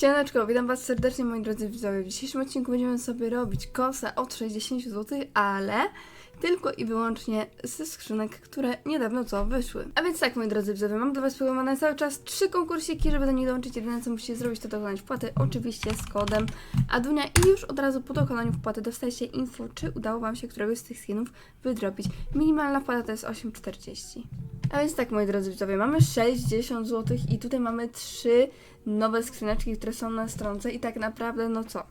Siemaneczko, witam was serdecznie moi drodzy widzowie. W dzisiejszym odcinku będziemy sobie robić kosę od 60 zł, ale tylko i wyłącznie ze skrzynek, które niedawno co wyszły. A więc tak moi drodzy widzowie, mam dla was wyłamane cały czas trzy konkursiki, żeby do nich dołączyć. Jedyne co musicie zrobić to dokonać wpłaty, oczywiście z kodem Adunia i już od razu po dokonaniu wpłaty dostajecie info, czy udało wam się któregoś z tych skinów wydropić. Minimalna wpłata to jest 8,40. A więc tak moi drodzy widzowie, mamy 60 zł i tutaj mamy trzy nowe skrzyneczki, które są na stronce i tak naprawdę, no co?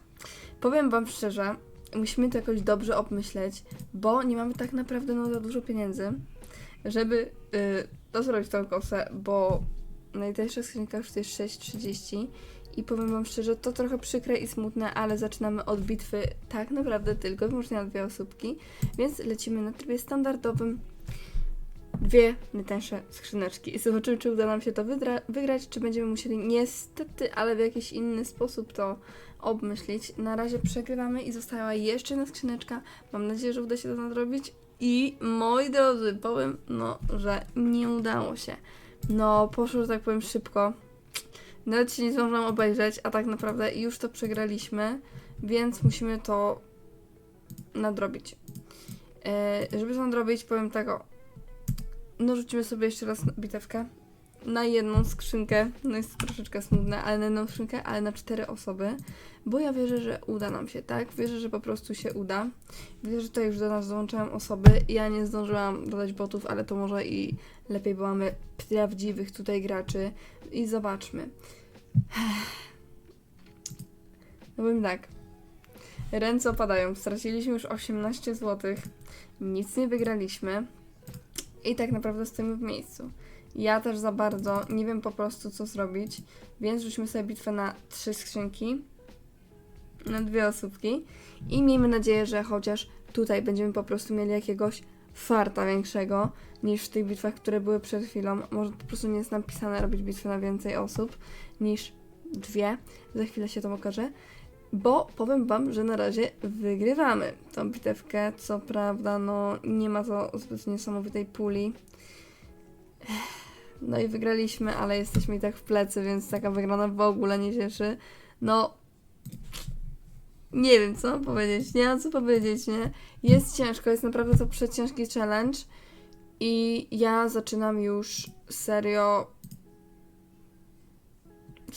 Powiem Wam szczerze, musimy to jakoś dobrze obmyśleć, bo nie mamy tak naprawdę no za dużo pieniędzy, żeby yy, dozorobić tą kosę, bo najtańsza skrzynka już to jest 6,30 i powiem Wam szczerze, to trochę przykre i smutne, ale zaczynamy od bitwy tak naprawdę tylko wyłącznie na dwie osóbki, więc lecimy na trybie standardowym dwie najtańsze skrzyneczki zobaczymy, czy uda nam się to wygrać, czy będziemy musieli niestety, ale w jakiś inny sposób to obmyślić. Na razie przegrywamy i została jeszcze jedna skrzyneczka. Mam nadzieję, że uda się to nadrobić. I moi drodzy, powiem, no, że nie udało się. No, poszło, że tak powiem, szybko. Nawet się nie zdążyłam obejrzeć, a tak naprawdę już to przegraliśmy, więc musimy to nadrobić. Yy, żeby to nadrobić, powiem tak o, no rzucimy sobie jeszcze raz bitewkę. Na jedną skrzynkę. No jest troszeczkę smutne, ale na jedną skrzynkę, ale na cztery osoby. Bo ja wierzę, że uda nam się, tak? Wierzę, że po prostu się uda. Widzę, że tutaj już do nas dołączałem osoby. Ja nie zdążyłam dodać botów, ale to może i lepiej, bo mamy prawdziwych tutaj graczy. I zobaczmy. No powiem tak. Ręce opadają. Straciliśmy już 18 zł. Nic nie wygraliśmy. I tak naprawdę stoimy w miejscu. Ja też za bardzo nie wiem po prostu co zrobić, więc rzucimy sobie bitwę na trzy skrzynki, na dwie osóbki i miejmy nadzieję, że chociaż tutaj będziemy po prostu mieli jakiegoś farta większego niż w tych bitwach, które były przed chwilą. Może po prostu nie jest napisane robić bitwę na więcej osób niż dwie. Za chwilę się to okaże. Bo powiem Wam, że na razie wygrywamy tą bitewkę. Co prawda, no nie ma to zbyt niesamowitej puli. No i wygraliśmy, ale jesteśmy i tak w plecy, więc taka wygrana w ogóle nie cieszy. No, nie wiem co mam powiedzieć, nie mam co powiedzieć, nie? Jest ciężko, jest naprawdę to przeciężki challenge i ja zaczynam już serio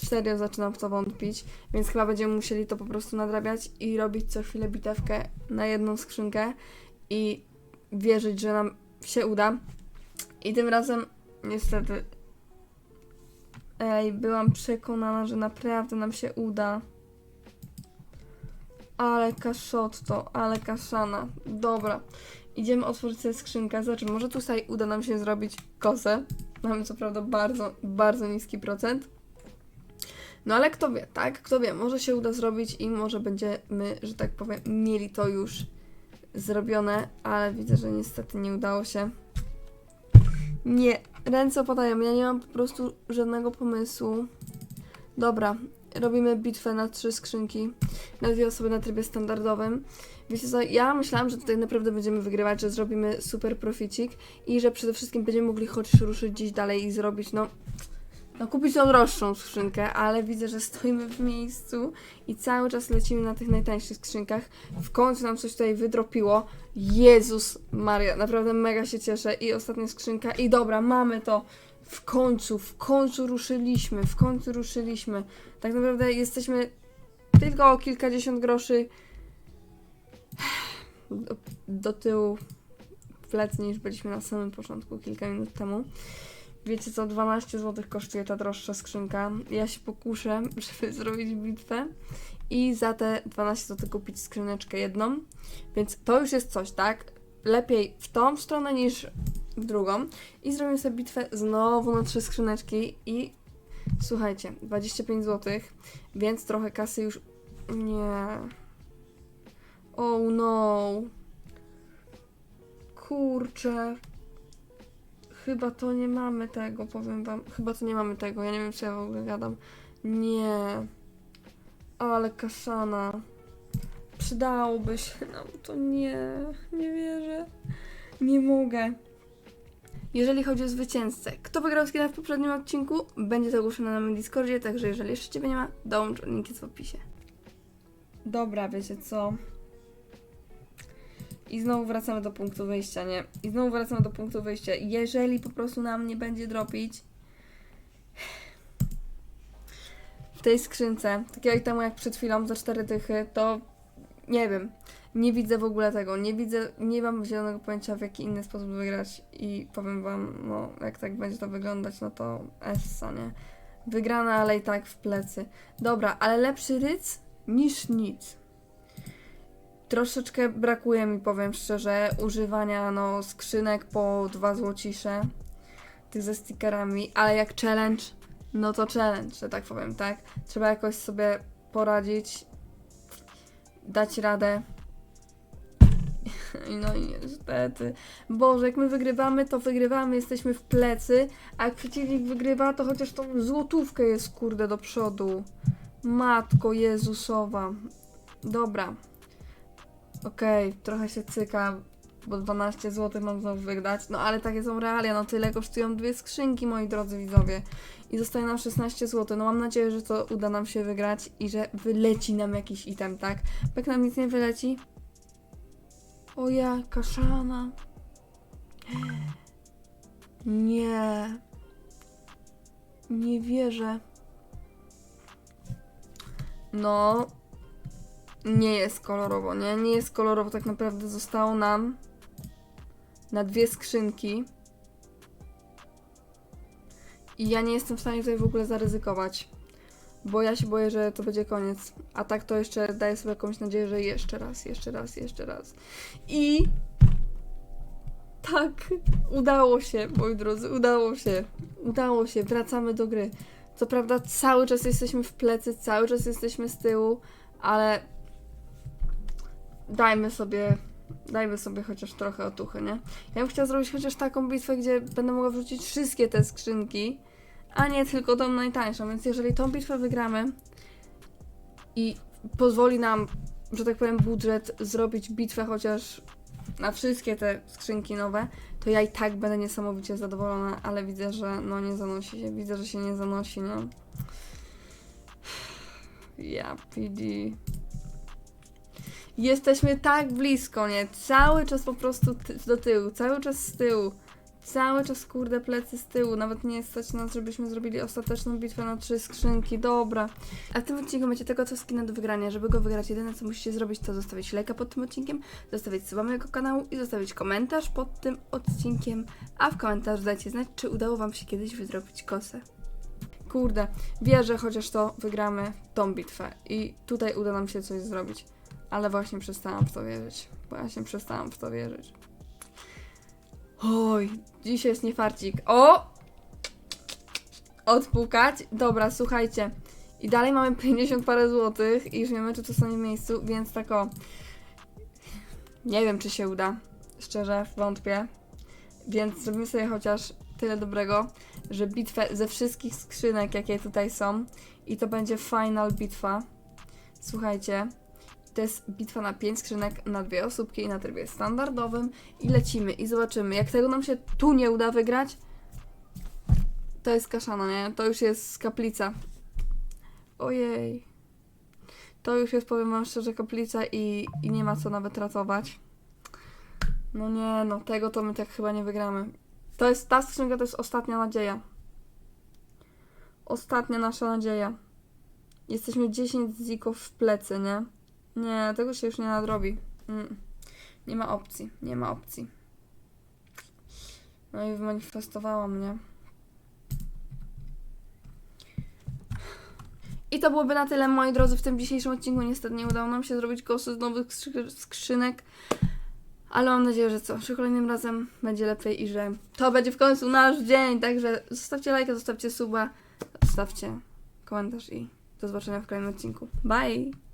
serio zaczynam w to wątpić, więc chyba będziemy musieli to po prostu nadrabiać i robić co chwilę bitewkę na jedną skrzynkę i wierzyć, że nam się uda. I tym razem niestety ej, byłam przekonana, że naprawdę nam się uda. Ale kaszotto, ale kaszana. Dobra. Idziemy otworzyć sobie skrzynkę. Zobaczymy, może tutaj uda nam się zrobić kosę. Mamy co prawda bardzo, bardzo niski procent. No ale kto wie, tak? Kto wie, może się uda zrobić i może będziemy, że tak powiem, mieli to już zrobione, ale widzę, że niestety nie udało się. Nie, ręce opadają, ja nie mam po prostu żadnego pomysłu. Dobra, robimy bitwę na trzy skrzynki, na dwie osoby na trybie standardowym. Wiecie co, ja myślałam, że tutaj naprawdę będziemy wygrywać, że zrobimy super proficik i że przede wszystkim będziemy mogli chociaż ruszyć gdzieś dalej i zrobić, no, no kupić tą droższą skrzynkę, ale widzę, że stoimy w miejscu i cały czas lecimy na tych najtańszych skrzynkach. W końcu nam coś tutaj wydropiło. Jezus Maria, naprawdę mega się cieszę. I ostatnia skrzynka. I dobra, mamy to. W końcu, w końcu ruszyliśmy, w końcu ruszyliśmy. Tak naprawdę jesteśmy tylko o kilkadziesiąt groszy do, do tyłu w niż byliśmy na samym początku, kilka minut temu. Wiecie co, 12 zł kosztuje ta droższa skrzynka. Ja się pokuszę, żeby zrobić bitwę i za te 12 zł kupić skrzyneczkę jedną. Więc to już jest coś, tak? Lepiej w tą stronę niż w drugą. I zrobimy sobie bitwę znowu na trzy skrzyneczki i słuchajcie, 25 zł, więc trochę kasy już... Nie... Oh no... Kurczę, Chyba to nie mamy tego, powiem wam. Chyba to nie mamy tego, ja nie wiem, co ja w ogóle gadam. Nie. Ale kaszana. Przydałoby się nam to. Nie, nie wierzę. Nie mogę. jeżeli chodzi o zwycięzcę. Kto wygrał skina w poprzednim odcinku, będzie to ogłoszone na moim Discordzie, także jeżeli jeszcze Ciebie nie ma, dołącz, link jest w opisie. Dobra, wiecie co? I znowu wracamy do punktu wyjścia, nie? I znowu wracamy do punktu wyjścia. Jeżeli po prostu nam nie będzie dropić w tej skrzynce, takiego itemu jak przed chwilą za cztery dychy, to nie wiem. Nie widzę w ogóle tego. Nie widzę, nie mam zielonego pojęcia w jaki inny sposób wygrać i powiem wam, no jak tak będzie to wyglądać, no to essa, nie? Wygrana, ale i tak w plecy. Dobra, ale lepszy ryc niż nic. Troszeczkę brakuje mi, powiem szczerze, używania no skrzynek po dwa złocisze, tych ze stickerami, ale jak challenge, no to challenge, że tak powiem, tak? Trzeba jakoś sobie poradzić, dać radę. No i niestety. Boże, jak my wygrywamy, to wygrywamy, jesteśmy w plecy, a jak przeciwnik wygrywa, to chociaż tą złotówkę jest kurde do przodu. Matko Jezusowa. Dobra. Okej, trochę się cyka, bo 12 zł mam znowu wygrać. No ale takie są realia, no tyle kosztują dwie skrzynki, moi drodzy widzowie. I zostaje nam 16 zł. No mam nadzieję, że to uda nam się wygrać i że wyleci nam jakiś item, tak? Jak nam nic nie wyleci? O ja, kaszana. Nie. Nie wierzę. No. Nie jest kolorowo, nie? Nie jest kolorowo. Tak naprawdę zostało nam na dwie skrzynki. I ja nie jestem w stanie tutaj w ogóle zaryzykować. Bo ja się boję, że to będzie koniec. A tak to jeszcze daję sobie jakąś nadzieję, że jeszcze raz, jeszcze raz, jeszcze raz. I tak, udało się, moi drodzy, udało się. Udało się, wracamy do gry. Co prawda cały czas jesteśmy w plecy, cały czas jesteśmy z tyłu, ale dajmy sobie, dajmy sobie chociaż trochę otuchy, nie? Ja bym chciała zrobić chociaż taką bitwę, gdzie będę mogła wrzucić wszystkie te skrzynki, a nie tylko tą najtańszą, więc jeżeli tą bitwę wygramy i pozwoli nam, że tak powiem, budżet zrobić bitwę chociaż na wszystkie te skrzynki nowe, to ja i tak będę niesamowicie zadowolona, ale widzę, że no nie zanosi się, widzę, że się nie zanosi, nie? Ja, PD. Jesteśmy tak blisko, nie? Cały czas po prostu do tyłu, cały czas z tyłu. Cały czas kurde plecy z tyłu. Nawet nie stać nas, żebyśmy zrobili ostateczną bitwę na trzy skrzynki. Dobra. A w tym odcinku macie tego co skina do wygrania. Żeby go wygrać, jedyne co musicie zrobić to zostawić lajka pod tym odcinkiem, zostawić suba mojego kanału i zostawić komentarz pod tym odcinkiem. A w komentarzu dajcie znać, czy udało wam się kiedyś wydrobić kosę. Kurde, wierzę chociaż to wygramy tą bitwę i tutaj uda nam się coś zrobić. Ale właśnie przestałam w to wierzyć. Właśnie przestałam w to wierzyć. Oj, dzisiaj jest niefarcik. O! Odpukać. Dobra, słuchajcie. I dalej mamy 50 parę złotych i już wiemy, czy to stanie w miejscu, więc tak o. Nie wiem, czy się uda. Szczerze, wątpię. Więc zrobimy sobie chociaż tyle dobrego, że bitwę ze wszystkich skrzynek, jakie tutaj są, i to będzie final bitwa. Słuchajcie, to jest bitwa na 5 skrzynek, na dwie osóbki i na trybie standardowym. I lecimy i zobaczymy. Jak tego nam się tu nie uda wygrać, to jest kaszana, nie? To już jest kaplica. Ojej. To już jest, powiem wam szczerze, kaplica i, i nie ma co nawet ratować. No nie, no tego to my tak chyba nie wygramy. To jest, ta skrzynka to jest ostatnia nadzieja. Ostatnia nasza nadzieja. Jesteśmy 10 zików w plecy, nie? Nie, tego się już nie nadrobi. Mm. Nie ma opcji, nie ma opcji. No i wymanifestowała mnie. I to byłoby na tyle, moi drodzy, w tym dzisiejszym odcinku. Niestety nie udało nam się zrobić kosy z nowych skrzy- skrzynek. Ale mam nadzieję, że co, że kolejnym razem będzie lepiej i że to będzie w końcu nasz dzień. Także zostawcie lajka, zostawcie suba, zostawcie komentarz i do zobaczenia w kolejnym odcinku. Bye!